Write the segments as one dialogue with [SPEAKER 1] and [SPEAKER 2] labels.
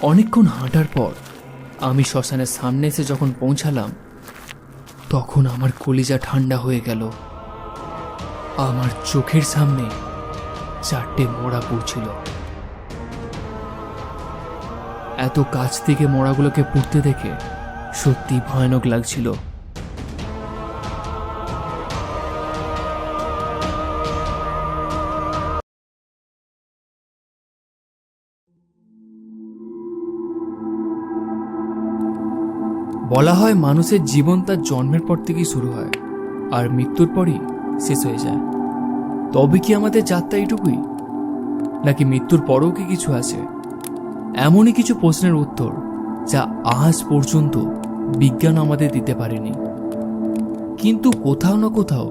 [SPEAKER 1] অনেকক্ষণ হাঁটার পর আমি শ্মশানের সামনে এসে যখন পৌঁছালাম, তখন আমার কলিজা ঠান্ডা হয়ে গেল। আমার চোখের সামনে চারটে মোড়া পড়ছিল। এত কাছ থেকে মোড়াগুলোকে পুড়তে দেখে সত্যি ভয়ানক লাগছিল। বলা হয় মানুষের জীবন তার জন্মের পর থেকেই শুরু হয়, আর মৃত্যুর পরই শেষ হয়ে যায়। তবে কি আমাদের যাত্রা এইটুকুই? নাকি মৃত্যুর পরেও কি কিছু আছে? এমনই কিছু প্রশ্নের উত্তর যা আজ পর্যন্ত বিজ্ঞান আমাদের দিতে পারেনি। কিন্তু কোথাও না কোথাও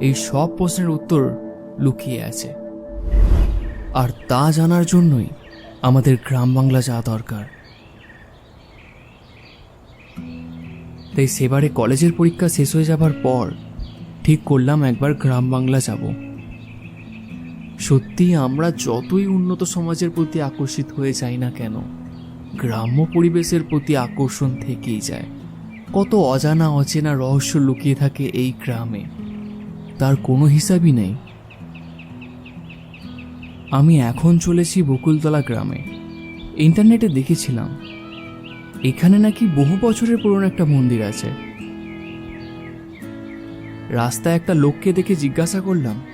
[SPEAKER 1] এই সব প্রশ্নের উত্তর লুকিয়ে আছে। আর তা জানার জন্যই আমাদের গ্রাম বাংলা যাওয়া দরকার। তাই সেবারে কলেজের পরীক্ষা শেষ হয়ে যাবার পর ঠিক করলাম একবার গ্রাম বাংলা যাব। সত্যি আমরা যতই উন্নত সমাজের প্রতি আকর্ষিত হয়ে যাই না কেন, গ্রাম্য পরিবেশের প্রতি আকর্ষণ থেকেই যায়। কত অজানা অচেনা রহস্য লুকিয়ে থাকে এই গ্রামে, তার কোনো হিসাবই নেই। আমি এখন চলেছি বকুলতলা গ্রামে। ইন্টারনেটে দেখেছিলাম এখানে নাকি বহু বছরের পুরনো একটা মন্দির আছে। রাস্তায় একটা লোককে দেখে জিজ্ঞাসা করলাম।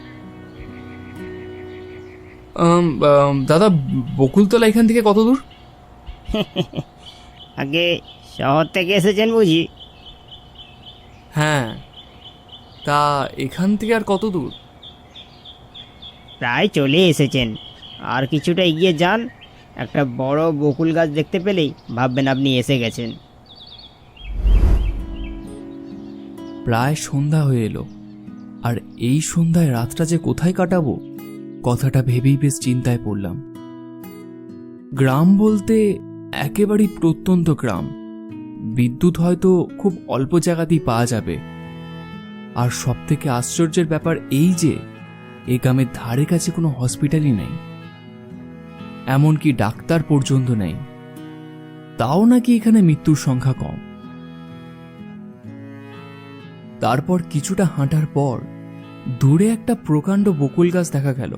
[SPEAKER 1] "আম, আম, দাদা বকুলতলা এখান থেকে কত দূর?
[SPEAKER 2] আগে শহর থেকে এসেছেন বুঝি?
[SPEAKER 1] হ্যাঁ। তা এখান থেকে আর কত দূর?
[SPEAKER 2] প্রায় চলে এসেছেন। আর কিছুটা এগিয়ে যান একটা বড় বকুল গাছ দেখতে পেলেই ভাববেন আপনি এসে গেছেন।
[SPEAKER 1] প্রায় সন্ধ্যা হয়ে এলো। আর এই সন্ধ্যায় রাতটা যে কোথায় কাটাবো, কথাটা ভেবেই বেশ চিন্তায় পড়লাম। গ্রাম বলতে একেবারেই প্রত্যন্ত গ্রাম। বিদ্যুৎ হয়তো খুব অল্প জায়গাতেই পাওয়া যাবে। আর সব থেকে আশ্চর্যের ব্যাপার এই যে, এ গ্রামের ধারে কাছে কোনো হসপিটালই নেই। এমনকি ডাক্তার পর্যন্ত নেই। তাও নাকি এখানে মৃত্যুর সংখ্যা কম। তারপর কিছুটা হাঁটার পর দূরে একটা প্রকাণ্ড বকুল গাছ দেখা গেল।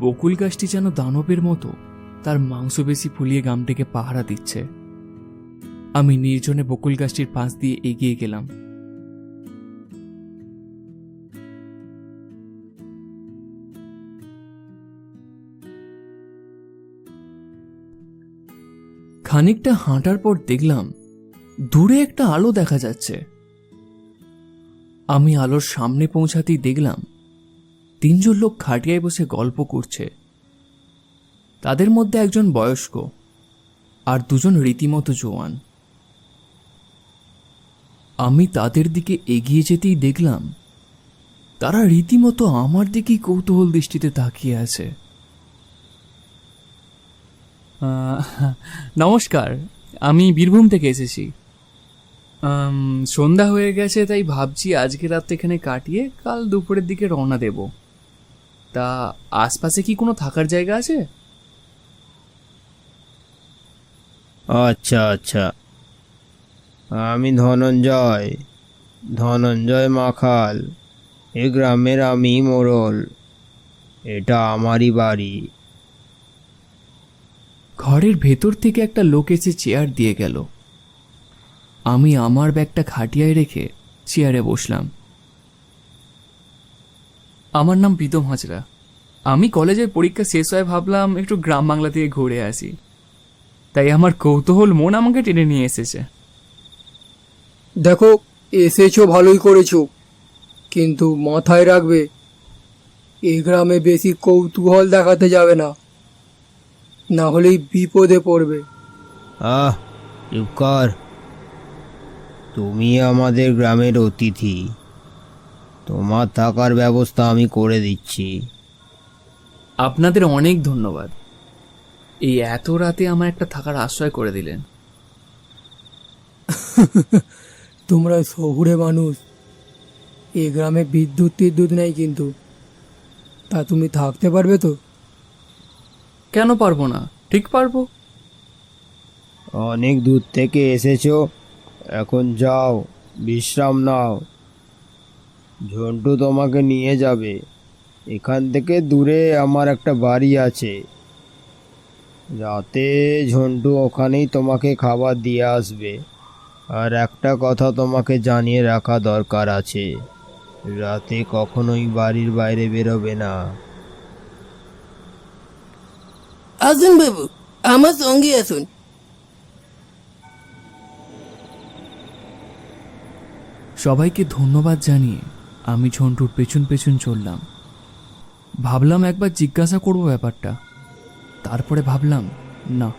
[SPEAKER 1] বকুল গাছটি যেন দানবের মতো তার মাংসপেশি ফুলিয়ে গ্রামটিকে পাহারা দিচ্ছে। আমি নির্জনে বকুল গাছটির পাশ দিয়ে এগিয়ে গেলাম। খানিকটা হাঁটার পর দেখলাম, দূরে একটা আলো দেখা যাচ্ছে। আমি আলোর সামনে পৌঁছাতেই দেখলাম, তিনজন লোক খাটিয়ায় বসে গল্প করছে। তাদের মধ্যে একজন বয়স্ক আর দুজন রীতিমতো জোয়ান। আমি তাদের দিকে এগিয়ে যেতেই দেখলাম, তারা রীতিমতো আমার দিকেই কৌতূহল দৃষ্টিতে তাকিয়ে আছে। নমস্কার, আমি বীরভূম থেকে এসেছি। সন্ধ্যা হয়ে গেছে, তাই ভাবছি আজকে রাত এখানে কাটিয়ে কাল দুপুরের দিকে রওনা দেব। তা আশপাশে কি কোনো থাকার জায়গা আছে?
[SPEAKER 3] আচ্ছা আচ্ছা। আমি ধনঞ্জয় ধনঞ্জয় মাখাল, এ গ্রামের আমি মোড়ল এটা আমারই বাড়ি।
[SPEAKER 1] ঘরের ভেতর থেকে একটা লোক এসে চেয়ার দিয়ে গেল। আমি আমার ব্যাগটা খাটিয়ায় রেখে চেয়ারে বসলাম। আমার নাম প্রীতম হাজরা। আমি কলেজের পরীক্ষা শেষ হয়ে ভাবলাম একটু গ্রাম বাংলা থেকে ঘুরে আসি। তাই আমার কৌতূহল মন আমাকে টেনে নিয়ে এসেছে।
[SPEAKER 4] দেখো, এসেছ ভালোই করেছ, কিন্তু মাথায় রাখবে, এই গ্রামে বেশি কৌতূহল দেখাতে যাবে না। না হলেই বিপদে পড়বে।
[SPEAKER 3] আহ চুপ কর। তুমি আমাদের গ্রামের অতিথি। তোমার থাকার ব্যবস্থা আমি করে দিচ্ছি।
[SPEAKER 1] আপনাদের অনেক ধন্যবাদ। এই এত রাতে আমার একটা থাকার আশ্রয় করে দিলেন।
[SPEAKER 4] তোমরা শহুরে মানুষ। এ গ্রামে বিদ্যুৎ টিদ্যুৎ নেই কিন্তু। তা তুমি থাকতে পারবে তো?
[SPEAKER 1] কেন পারব না? ঠিক পারব?
[SPEAKER 3] অনেক দূর থেকে এসেছ। এখন যাও, বিশ্রাম নাও। ঝন্টু তোমাকে নিয়ে যাবে। এখান থেকে দূরে আমার একটা বাড়ি আছে। রাতে ঝন্টু ওখানেই তোমাকে খাবার দিয়ে আসবে। আর একটা কথা তোমাকে জানিয়ে রাখা দরকার আছে। রাতে কখনোই বাড়ির বাইরে বেরোবে না।
[SPEAKER 4] আসুন বাবু, আমার সঙ্গে আসুন
[SPEAKER 1] সবাইকে ধন্যবাদ জানিয়ে আমি ঝন্টুর পেছন পেছন চললাম। ভাবলাম একবার জিজ্ঞাসা করব ব্যাপারটা। তারপরে ভাবলাম, না,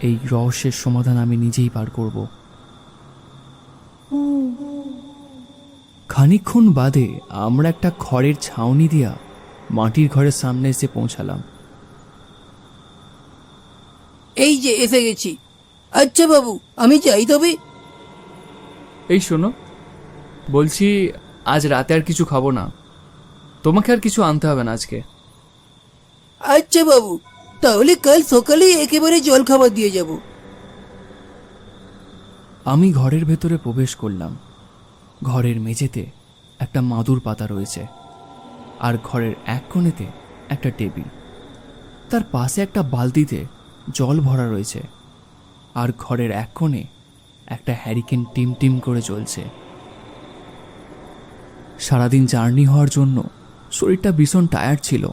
[SPEAKER 1] এই রহস্যের সমাধান আমি নিজেই পার করব। খানিকক্ষণ বাদে আমরা একটা খড়ের ছাউনি দিয়া মাটির ঘরের সামনে এসে পৌঁছালাম।
[SPEAKER 4] এই যে এসে গেছি। আচ্ছা বাবু আমি যাই তবে।
[SPEAKER 1] এই শোনো বলছি আজ রাতে আর কিছু খাব না। তোমাকে আর কিছু আনতে হবে না আজকে।
[SPEAKER 4] আচ্ছা বাবু তাহলে কাল সকালে একেবারে জল খাবার দিয়ে যাব।
[SPEAKER 1] আমি ঘরের ভেতরে প্রবেশ করলাম। ঘরের মেঝেতে একটা মাদুর পাতা রয়েছে আর ঘরের এক কোণেতে একটা টেবিল। তার পাশে একটা বালতিতে জল ভরা রয়েছে। আর ঘরের এক কোণে একটা হ্যারিকেন টিম টিম করে চলছে। সারাদিন জার্নি হওয়ার জন্য শরীরটা ভীষণ টায়ার্ড ছিল,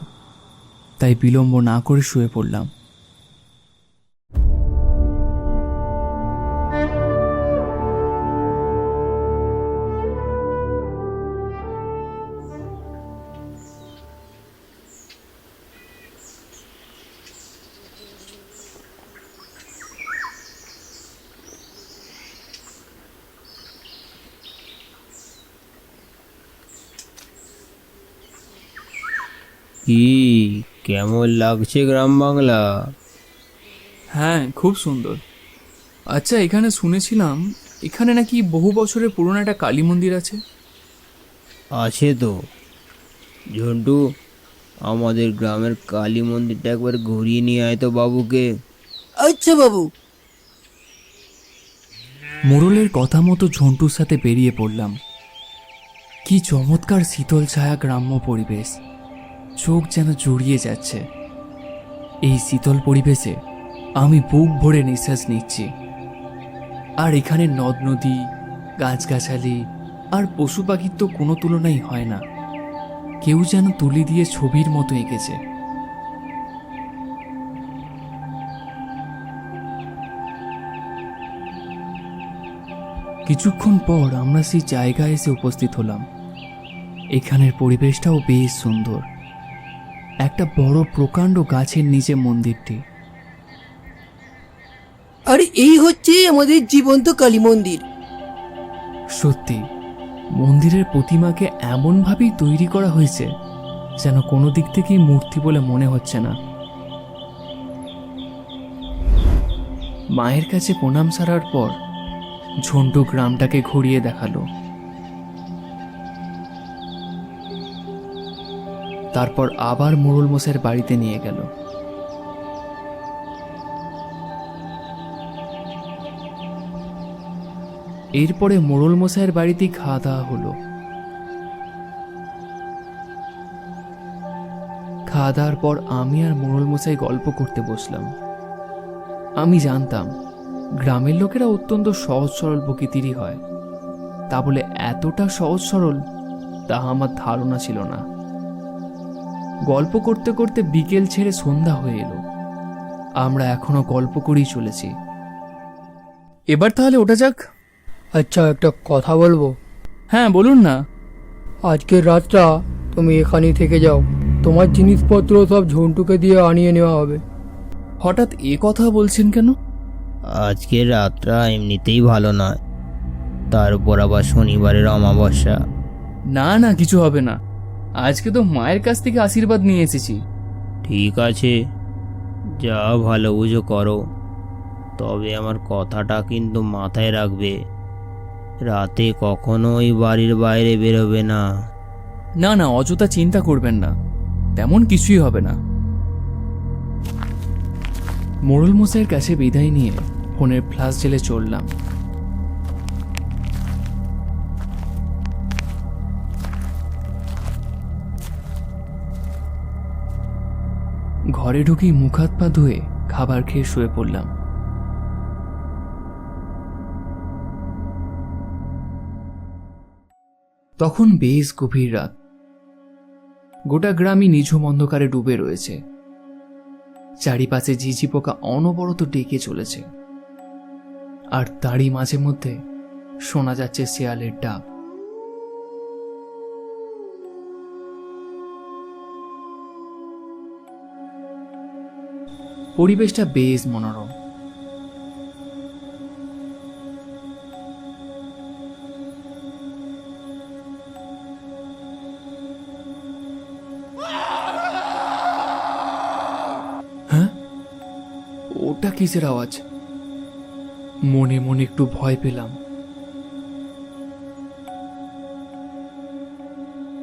[SPEAKER 1] তাই বিলম্ব না করে শুয়ে পড়লাম।
[SPEAKER 3] কি কেমন লাগছে গ্রাম বাংলা?
[SPEAKER 1] হ্যাঁ খুব সুন্দর। আচ্ছা এখানে শুনেছিলাম এখানে নাকি বহু বছরের পুরনো একটা কালী মন্দির আছে?
[SPEAKER 3] আছে তো। ঝন্টু আমাদের গ্রামের কালী মন্দিরটা একবার ঘুরিয়ে নিয়ে আয় তো বাবুকে।
[SPEAKER 4] আচ্ছা বাবু।
[SPEAKER 1] মোড়লের কথা মতো ঝন্টুর সাথে বেরিয়ে পড়লাম। কি চমৎকার শীতল ছায়া গ্রাম্য পরিবেশ। চোখ যেন জড়িয়ে যাচ্ছে। এই শীতল পরিবেশে আমি বুক ভরে নিঃশ্বাস নিচ্ছি। আর এখানে নদ, নদী, গাছগাছালি আর পশু পাখির তো কোনো তুলনাই হয় না। কেউ যেন তুলি দিয়ে ছবির মতো এঁকেছে। কিছুক্ষণ পর আমরা সেই জায়গায় এসে উপস্থিত হলাম। এখানের পরিবেশটাও বেশ সুন্দর। একটা বড় প্রকাণ্ড গাছের নিচে মন্দিরটি।
[SPEAKER 4] আর এই হচ্ছে আমাদের জীবন্ত কালী মন্দির।
[SPEAKER 1] সত্যি মন্দিরের প্রতিমাকে এমনভাবেই তৈরি করা হয়েছে যেন কোনো দিক থেকেই মূর্তি বলে মনে হচ্ছে না। মায়ের কাছে প্রণাম সারার পর ঝন্টু গ্রামটাকে ঘুরিয়ে দেখাল। তারপর আবার মোড়ল মোষের বাড়িতে নিয়ে গেল। এরপরে মোড়ল মশাইয়ের বাড়িতেই খাওয়া দাওয়া হলো। খাওয়া দাওয়ার পর আমি আর মোড়ল মশাই গল্প করতে বসলাম। আমি জানতাম, গ্রামের লোকেরা অত্যন্ত সহজ সরল প্রকৃতিরই হয়। তা বলে এতটা সহজ সরল তা আমার ধারণা ছিল না। গল্প করতে করতে বিকেল ছেড়ে সন্ধ্যা হয়ে এলো। আমরা এখনও গল্প করেই চলেছি। এবার তাহলে ওটা যাক।
[SPEAKER 4] আচ্ছা একটা কথা বলব?
[SPEAKER 1] হ্যাঁ বলুন না।
[SPEAKER 4] আজকের রাতটা তুমি এখানেই থেকে যাও। তোমার জিনিসপত্র সব ঝন্টুকে দিয়ে আনিয়ে নেওয়া হবে।
[SPEAKER 1] হঠাৎ এ কথা বলছেন কেন?
[SPEAKER 3] আজকের রাতটা এমনিতেই ভালো নয়। তার উপর আবার শনিবারের অমাবস্যা।
[SPEAKER 1] না না কিছু হবে না। আজকে তো মায়ের কাছ থেকে আশীর্বাদ নিয়ে এসেছি।
[SPEAKER 3] ঠিক আছে। যা ভালো বুঝো করো। তবে আমার কথাটা কিন্তু মাথায় রাখবে। রাতে কখনোই বাড়ির বাইরে বেরোবে না।
[SPEAKER 1] না না অযথা চিন্তা করবেন না। তেমন কিছুই হবে না। মোড়ল মশাইয়ের কাছে বিদায় নিয়ে ফোনের ফ্লাশ জেলে চললাম। ঘরে ঢুকেই মুখ হাত পা ধুয়ে খাবার খেয়ে শুয়ে পড়লাম। তখন বেশ গভীর রাত। গোটা গ্রামই নিঝুম অন্ধকারে ডুবে রয়েছে। চারিপাশে ঝিঝি পোকা অনবরত ডেকে চলেছে। আর তারই মাঝে মধ্যে শোনা যাচ্ছে শেয়ালের ডাক। পরিবেশটা বেশ মনোরম। হ্যাঁ? ওটা কিসের আওয়াজ? মনে মনে একটু ভয় পেলাম।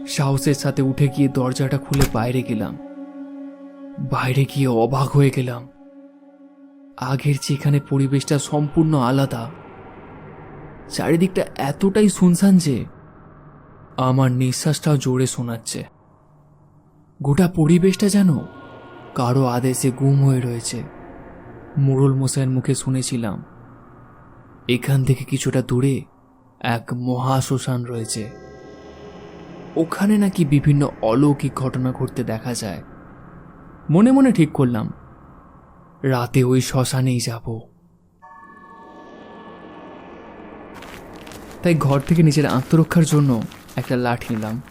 [SPEAKER 1] সাহসের সাথে উঠে গিয়ে দরজাটা খুলে বাইরে গেলাম। বাইরে গিয়ে অবাক হয়ে গেলাম। আগের যেখানে পরিবেশটা সম্পূর্ণ আলাদা। চারিদিকটা এতটাই শুনশান যে আমার নিঃশ্বাসটাও জোরে শোনাচ্ছে। গোটা পরিবেশটা যেন কারও আদেশে গুম হয়ে রয়েছে। মোড়ল মশাইয়ের মুখে শুনেছিলাম, এখান থেকে কিছুটা দূরে এক মহা শ্মশান রয়েছে। ওখানে নাকি বিভিন্ন অলৌকিক ঘটনা ঘটতে দেখা যায়। মনে মনে ঠিক করলাম, রাতে ওই শ্মশানেই যাব। তাই ঘর থেকে নিজের আত্মরক্ষার জন্য একটা লাঠি নিলাম।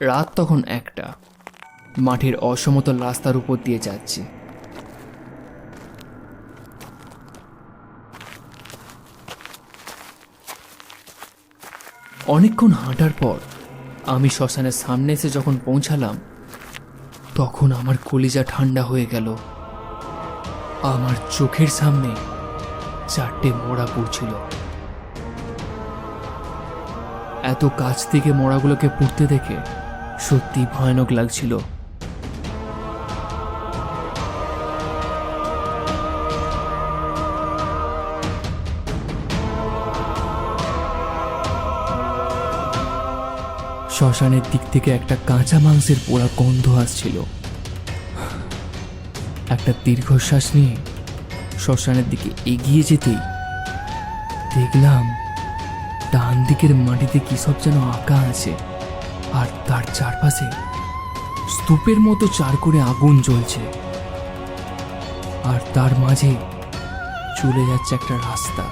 [SPEAKER 1] রাত তখন একটা। মাঠের অসমতল রাস্তার উপর দিয়ে যাচ্ছে। অনেকক্ষণ হাঁটার পর আমি শ্মশানের সামনে এসে যখন পৌঁছালাম, তখন আমার কলিজা ঠান্ডা হয়ে গেল। আমার চোখের সামনে চারটে মোড়া পড়ছিল। এত কাছ থেকে মরাগুলোকে পুড়তে দেখে সত্যি ভয়ানক লাগছিল। শ্মশানের দিক থেকে একটা কাঁচা মাংসের পোড়া গন্ধ আসছিল। একটা দীর্ঘশ্বাস নিয়ে শ্মশানের দিকে এগিয়ে যেতেই দেখলাম ডান দিকের মাটিতে কি সব যেন আঁকা আছে। আর তার চারপাশে স্তূপের মতো চার করে আগুন জ্বলছে। আর তার মাঝে চলে যাচ্ছে একটা রাস্তা।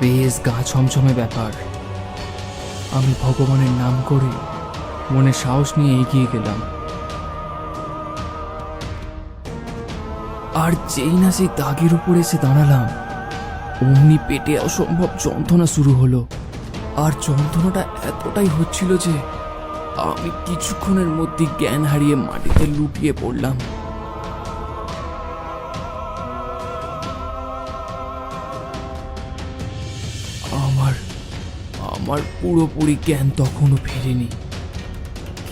[SPEAKER 1] বেশ গা ছমছমে ব্যাপার। আমি ভগবানের নাম করে মনে সাহস নিয়ে এগিয়ে গেলাম। আর যেই না সেই দাগের উপর এসে দাঁড়ালাম, অমনি পেটে অসম্ভব যন্ত্রণা শুরু হলো। আর যন্ত্রণাটা এতটাই হচ্ছিল যে আমি কিছুক্ষণের মধ্যে জ্ঞান হারিয়ে মাটিতে লুটিয়ে পড়লাম। আমার আমার পুরোপুরি জ্ঞান তখনও ফেরেনি।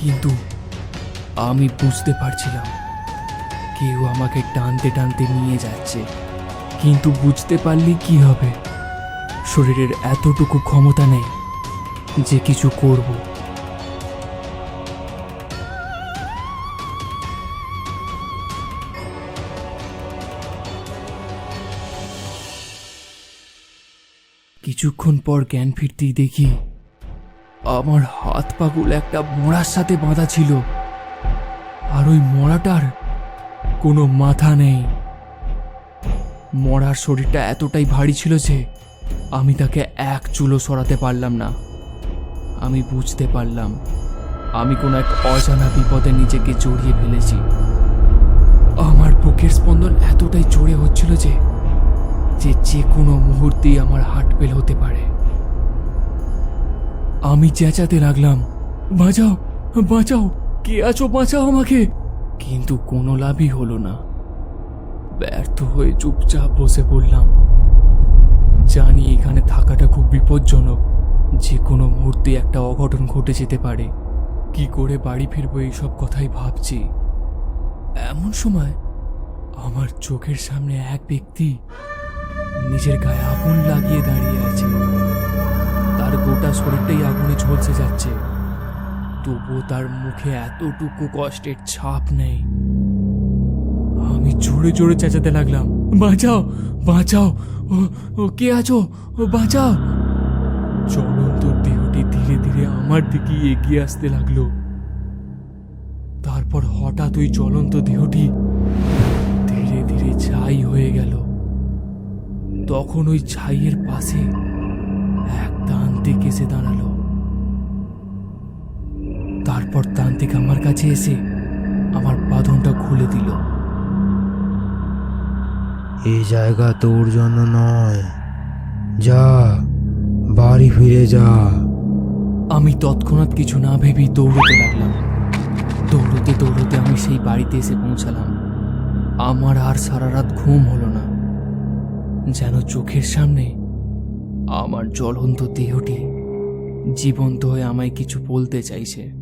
[SPEAKER 1] কিন্তু আমি বুঝতে পারছিলাম, কেউ আমাকে টানতে টানতে নিয়ে যাচ্ছে। কিন্তু বুঝতে পারলে কি হবে? শরীরের এতটুকু ক্ষমতা নেই যে কিছু করব। কিছুক্ষণ পর জ্ঞান ফিরতেই দেখি আমার হাত পাগুলো একটা মোড়ার সাথে বাঁধা ছিল আর ওই মোড়াটার কোনো মাথা নেই। মরার শরীরটা এতটাই ভারী ছিল যে আমি তাকে এক চুলো সরাতে পারলাম না। আমি বুঝতে পারলাম। আমি কোনো এক অজানা বিপদে নিজেকে জড়িয়ে ফেলেছি। আমার বুকের স্পন্দন এতটাই জোরে হচ্ছিল যে যে যে কোনো মুহূর্তেই আমার হার্ট ফেল হতে পারে। আমি চেঁচাতে লাগলাম, বাঁচাও বাঁচাও, কে আছো বাঁচাও আমাকে। কিন্তু কোনো লাভই হলো না। ব্যর্থ হয়ে চুপচাপ বসে পড়লাম জানি এখানে থাকাটা খুব বিপজ্জনক। যে কোনো মুহূর্তে একটা অঘটন ঘটে যেতে পারে। কি করে বাড়ি ফিরবো এইসব কথাই ভাবছি। এমন সময় আমার চোখের সামনে এক ব্যক্তি নিজের গায়ে আগুন লাগিয়ে দাঁড়িয়ে আছে। তার গোটা শরীরটাই আগুনে ঝলসে যাচ্ছে। তবুও তার মুখে এতটুকু কষ্টের ছাপ নেই। আমি জোরে জোরে চেঁচাতে লাগলাম, বাঁচাও বাঁচাও, ও কে আছো? বাঁচাও! জ্বলন্ত দেহটি ধীরে ধীরে আমার দিকে এগিয়ে আসতে লাগল। তারপর হঠাৎ ওই জ্বলন্ত দেহটি ধীরে ধীরে ছাই হয়ে গেল। তখন ওই ছাইয়ের পাশে এক তান্ত্রিক এসে দাঁড়াল। তারপর তান্ত্রিক আমার কাছে এসে আমার বাঁধনটা খুলে দিল।
[SPEAKER 5] এই জায়গা তোর জন্য নয়। যা। বাড়ি ফিরে যা।
[SPEAKER 1] আমি তৎক্ষণাৎ কিছু না ভেবেই দৌড়তে লাগলাম। দৌড়তে দৌড়তে আমি সেই বাড়িতে এসে পৌঁছালাম। আমার আর সারা রাত ঘুম হলো না। যেন চোখের সামনে আমার জ্বলন্ত দেহটি জীবন্ত হয়ে আমায় কিছু বলতে চাইছে।